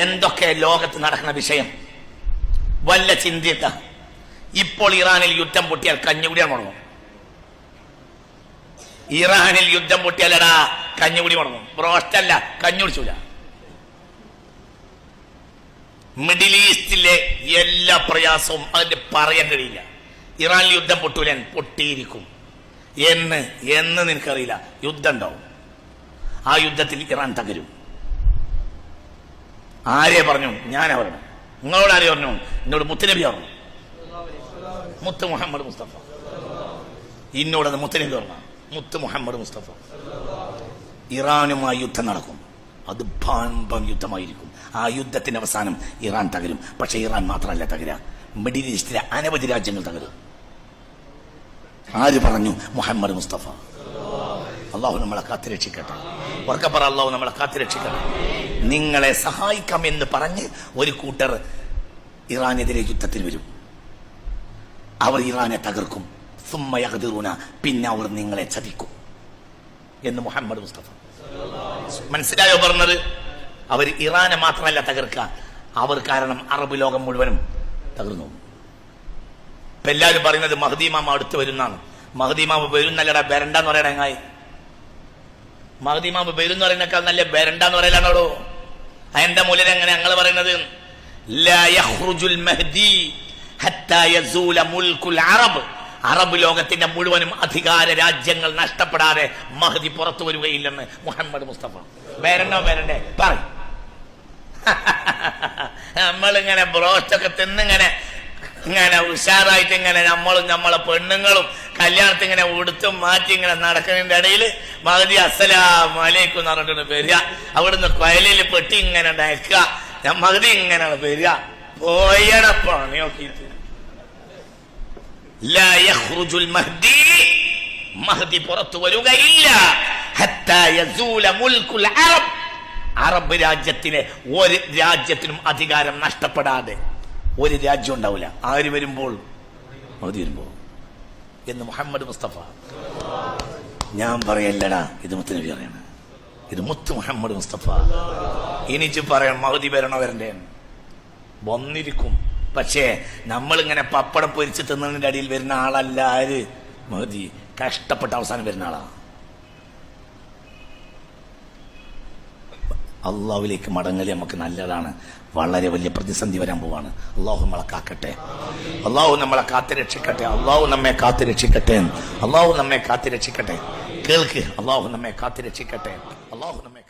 എന്തൊക്കെ ലോകത്ത് നടക്കുന്ന വിഷയം? വല്ല ചിന്തിക്ക ഇപ്പോൾ ഇറാനിൽ യുദ്ധം പൊട്ടിയാൽ കഞ്ഞുകുടിയാണ് മുടങ്ങും ഇറാനിൽ യുദ്ധം പൊട്ടിയാലടാ കഞ്ഞുകുടി മുടങ്ങും ബ്രോസ്റ്റല്ല കഞ്ഞുടിച്ചൂല മിഡിൽ ഈസ്റ്റിലെ എല്ലാ പ്രയാസവും അതിന്റെ പറയാൻ കഴിയില്ല. ഇറാനിൽ യുദ്ധം പൊട്ടൂല? പൊട്ടിയിരിക്കും. എന്ന് എന്ന് നിനക്കറിയില്ല. യുദ്ധം ഉണ്ടാവും. ആ യുദ്ധത്തിൽ ഇറാൻ തകരും. ആരെ പറഞ്ഞു? ഞാനാ പറഞ്ഞു. നിങ്ങളോട് ആരെ പറഞ്ഞു? എന്നോട് മുത്തനബി പറഞ്ഞു. മുത്ത് മുഹമ്മദ് മുസ്തഫ. എന്നോടത് മുത്തനബി പറഞ്ഞു. മുത്ത് മുഹമ്മദ് മുസ്തഫ. ഇറാനുമായി യുദ്ധം നടക്കും. അത് ഭാമ്പം യുദ്ധമായിരിക്കും. ആ യുദ്ധത്തിന്റെ അവസാനം ഇറാൻ തകരും. പക്ഷേ ഇറാൻ മാത്രമല്ല തകര. മിഡിൽ ഈസ്റ്റിലെ അനവധി രാജ്യങ്ങൾ തകരും. ആര് പറഞ്ഞു? മുഹമ്മദ് മുസ്തഫ. അള്ളാഹു നമ്മളെ കാത്തുരക്ഷിക്കട്ടെ ഉറക്കപ്പറ അള്ളാഹു നമ്മളെ കാത്തുരക്ഷിക്കട്ടെ നിങ്ങളെ സഹായിക്കാം എന്ന് പറഞ്ഞ് ഒരു കൂട്ടർ ഇറാനെതിരെ യുദ്ധത്തിൽ വരും. അവർ ഇറാനെ തകർക്കും. സുമ്മയഹദിറൂന പിന്നെ അവർ നിങ്ങളെ ചതിക്കും. എന്ന് മുഹമ്മദ് മുസ്തഫ. മനസ്സിലായോ പറഞ്ഞത്? അവർ ഇറാനെ മാത്രമല്ല തകർക്കുക. അവർ കാരണം അറബ് ലോകം മുഴുവനും തകർന്നു എല്ലാവരും പറയുന്നത് മഹദീമാമ അടുത്ത് വരുന്നാണ്. മഹദീമാമ വരുന്നല്ലടാ വരണ്ടെന്ന് പറയണ മഹദീമാമ വരും എന്ന് പറയുന്നേക്കാൾ നല്ല ബരണ്ടെന്ന് പറയലാണോ അതിന്റെ മൂലം എങ്ങനെ ഞങ്ങൾ പറയുന്നത്? അറബ്. ലോകത്തിന്റെ മുഴുവനും അധികാര രാജ്യങ്ങൾ നഷ്ടപ്പെടാതെ മഹദി പുറത്തു വരികയില്ലെന്ന് മുഹമ്മദ് മുസ്തഫ. വേരണ്ടോ? വേരണ്ടേ. പറ. നമ്മളിങ്ങനെ ബ്രോസ്റ്റൊക്കെ തിന്നിങ്ങനെ ഇങ്ങനെ ഉഷാറായിട്ട് ഇങ്ങനെ നമ്മളും നമ്മളെ പെണ്ണുങ്ങളും കല്യാണത്തിങ്ങനെ ഉടുത്തും മാറ്റി ഇങ്ങനെ നടക്കുന്നതിന്റെ ഇടയിൽ മഹദി അസ്സലാം അലൈക്കും എന്ന് പറഞ്ഞിട്ട് വരിക. അവിടുന്ന് കൊയലിൽ പെട്ടി ഇങ്ങനെ ഉണ്ടാക്കുക ഞാൻ മകതി ഇങ്ങനെയാണ് വരിക. പോയട പണി നോക്കിയിട്ട്. മഹ്ദി പുറത്തു വരികയില്ല. അറബ്. അറബ് രാജ്യത്തിന് ഒരു രാജ്യത്തിനും അധികാരം നഷ്ടപ്പെടാതെ ഒരു രാജ്യം ഉണ്ടാവില്ല. ആര് വരുമ്പോൾ? മഹദി വരുമ്പോൾ. എന്ന് മുഹമ്മദ് മുസ്തഫ. ഞാൻ പറയല്ലടാ ഇത് മുത്ത് നബി പറയണ. ഇത് മുത്ത് മുഹമ്മദ് മുസ്തഫ. എനിച്ച് പറയാം മഹദി വരണോ വന്നിരിക്കും. പക്ഷേ നമ്മൾ ഇങ്ങനെ പപ്പടം പൊരിച്ച് തിന്നതിന്റെ അടിയിൽ വരുന്ന ആളല്ല ആര്? മഹദി. കഷ്ടപ്പെട്ട അവസാനം വരുന്ന ആളാ. അള്ളാഹുവിലേക്ക് മടങ്ങൽ നമുക്ക് നല്ലതാണ്. വളരെ വലിയ പ്രതിസന്ധി വരാൻ പോവാണ്. അള്ളാഹു നമ്മളെ കാക്കട്ടെ. അള്ളാഹു നമ്മളെ കാത്തു രക്ഷിക്കട്ടെ. അള്ളാഹു നമ്മെ കാത്തു രക്ഷിക്കട്ടെ അള്ളാഹു നമ്മെ കാത്തു രക്ഷിക്കട്ടെ. കേൾക്ക്. അള്ളാഹു നമ്മെ കാത്തിരക്ഷിക്കട്ടെ. അള്ളാഹു നമ്മെ